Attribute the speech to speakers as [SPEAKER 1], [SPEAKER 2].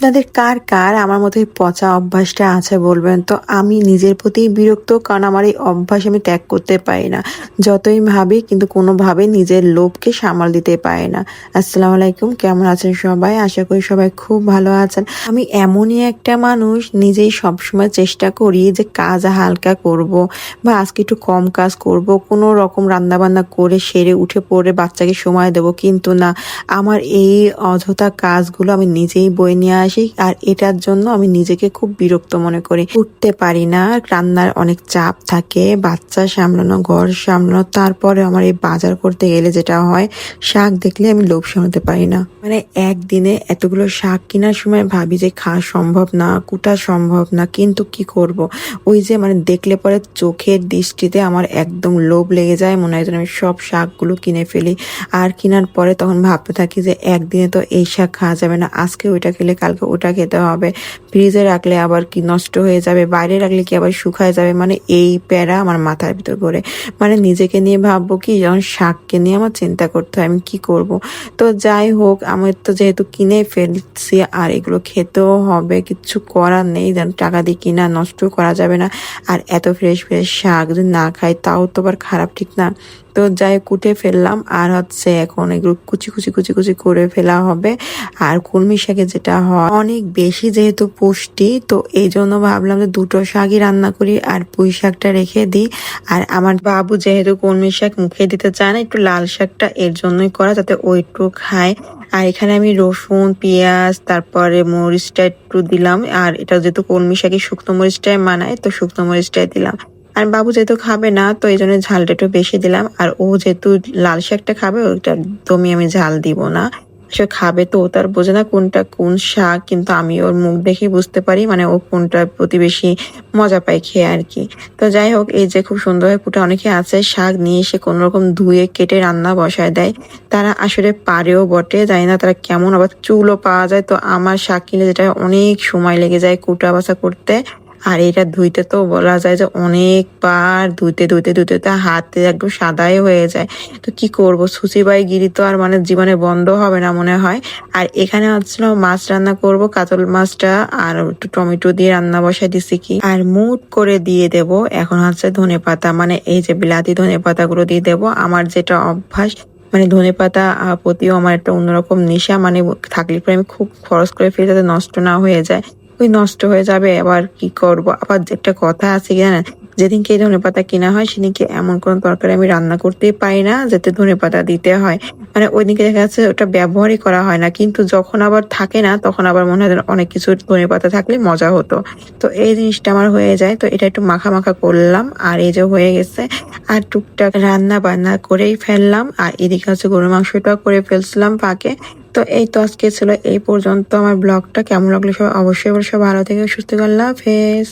[SPEAKER 1] আপনাদের কার কার আমার মতো পচা অভ্যাসটা আছে বলবেন? তো আমি নিজের প্রতি বিরক্ত, কারণ আমার এই অভ্যাস আমি ত্যাগ করতে পারি না। যতই ভাবি, কিন্তু কোনোভাবে নিজের লোভকে সামাল দিতে পারি না। আসসালামু আলাইকুম, কেমন আছেন সবাই? আশা করি সবাই খুব ভালো আছেন। আমি এমনই একটা মানুষ, নিজেই সবসময় চেষ্টা করি যে কাজ হালকা করব বা আজকে একটু কম কাজ করব। কোনো রকম রান্নাবান্না করে সেরে উঠে পড়ে বাচ্চাকে সময় দেব, কিন্তু না। আমার এই অযথা কাজগুলো আমি নিজেই বয়ে নিয়ে আসি আর এটার জন্য আমি নিজেকে খুব বিরক্ত মনে করি। উঠতে পারি না, রান্নার অনেক চাপ থাকে, বাচ্চা সামলানো, ঘর সামলানো, তারপরে আমার এই বাজার করতে গেলে যেটা হয়, শাক দেখলে আমি লোভ সামলাতে পারি না। মানে একদিনে এতগুলো শাক কেনার সময় ভাবি যে খাওয়া সম্ভব না, কুটা সম্ভব না, কিন্তু কি করব? ওই যে মানে দেখলে পরে চোখের দৃষ্টিতে আমার একদম লোভ লেগে যায়, মনে হয় যেন আমি সব শাকগুলো কিনে ফেলি। আর কেনার পরে তখন ভাবতে থাকি যে একদিনে তো এই শাক খাওয়া যাবে না, আজকে ওইটা খেলে কালকে ওটা খেতে হবে। ফ্রিজে রাখলে আবার কি নষ্ট হয়ে যাবে? বাইরে রাখলে কি আবার শুকায় যাবে? মানে এই প্যারা আমার মাথার ভিতর করে মানে নিজেকে নিয়ে ভাববো কি যখন শাককে নিয়ে আমার চিন্তা করতে হয়, আমি কি করব? তো যাই হোক আমার তো যেহেতু কিনে ফেলছি, আর এগুলো খেতেও হবে কিচ্ছু করার নেই, যেন টাকা দিয়ে কিনা, নষ্ট করা যাবে না। আর এত ফ্রেশ ফ্রেশ শাক যদি না খাই, তাও তো আবার খারাপ, ঠিক না? তো যাই কুটে ফেললাম। আর হচ্ছে এখন এগুলো কুচি কুচি কুচি কুচি করে ফেলা হবে। আর কলমি শাকে যেটা হয়, অনেক বেশি যেহেতু পুষ্টি, তো এই জন্য ভাবলাম যে দুটো শাকই রান্না করি আর পুঁই শাকটা রেখে দিই। আর আমার বাবু যেহেতু কলমি শাক মুখে দিতে চায় না, একটু লাল শাকটা এর জন্যই করা যাতে ও একটু খায়। আর এখানে আমি রসুন, পেঁয়াজ, তারপরে মরিচটা একটু দিলাম। আর এটা যেহেতু কলমি শাকে শুকনো মরিচটাই মানায়, তো শুকনো মরিচটাই দিলাম। আর বাবু যেহেতু খাবে না, তো এই জন্য ঝালটা একটু বেশি দিলাম। আর ও যেহেতু লাল শাকটা খাবে, ওইটা একদমই আমি ঝাল দিব না। সে খাবে তো তার বোঝে না কোনটা কোন শাক, কিন্তু আমি ওর মুখ দেখে বুঝতে পারি মানে ও কোনটার প্রতি বেশি মজা পায় খেয়ে আর কি। তো যাই হোক, এই যে খুব সুন্দর কুটা অনেকে আছে, শাক নিয়ে এসে কোনো রকম ধুয়ে কেটে রান্না বসায় দেয়। তারা আসলে পারেও বটে, জানি না তারা কেমন, আবার চুলও পাওয়া যায়। তো আমার শাক কিনে যেটা অনেক সময় লেগে যায় কুটা বাছা করতে। আর এটা ধুইতে তো বলা যায় যে অনেকবার ধুইতে ধুইতে ধুইতে তো হাতে একদম সাদাই হয়ে যায়। তো কি করব? সুচিবাই গিরি তো আর মানে জীবনে বন্ধ হবে না মনে হয়। আর এখানে হচ্ছিল মাছ রান্না করব, কাতল মাছটা আর একটু টমেটো দিয়ে রান্না বসাই দিছি কি। আর মুট করে দিয়ে দেব, এখন হচ্ছে ধনে পাতা। মানে এই যে বিলাতি ধনে পাতাগুলো দিয়ে দেব। আমার যেটা অভ্যাস মানে ধনে পাতা প্রতিও আমার একটা অন্যরকম নেশা। মানে থাকলে পরে আমি খুব খরচ করে ফেলি যাতে নষ্ট না হয়ে যায়। ওই নষ্ট হয়ে যাবে, আবার কি করব? আবার একটা কথা আছে কি জানেন? যেদিনকে এই ধনে পাতা কেনা হয়, সেদিনকে এমন কোনো তরকারি আমি রান্না করতেই পারি না যাতে ধনে পাতা দিতে হয়। মানে ওই দিনকে দেখা যাচ্ছে ওটা ব্যবহারই করা হয় না, কিন্তু যখন আবার থাকে না, তখন আবার মনে হয় অনেক কিছু ধনে পাতা থাকলে মজা হতো। তো এই জিনিসটা আমার হয়ে যায়, তো এটা একটু মাখা মাখা করলাম, আর এই যে হয়ে গেছে আর টুকটাক রান্না বান্না করেই ফেললাম। আর এদিকে হচ্ছে গরু মাংসটা করে ফেলছিলাম পাকে তো এই তো আজকে ছিল এই পর্যন্ত। আমার ব্লগটা কেমন লাগল সবাই অবশ্যই অবশ্যই ভালো থেকে, সুস্থ করলাম ফেস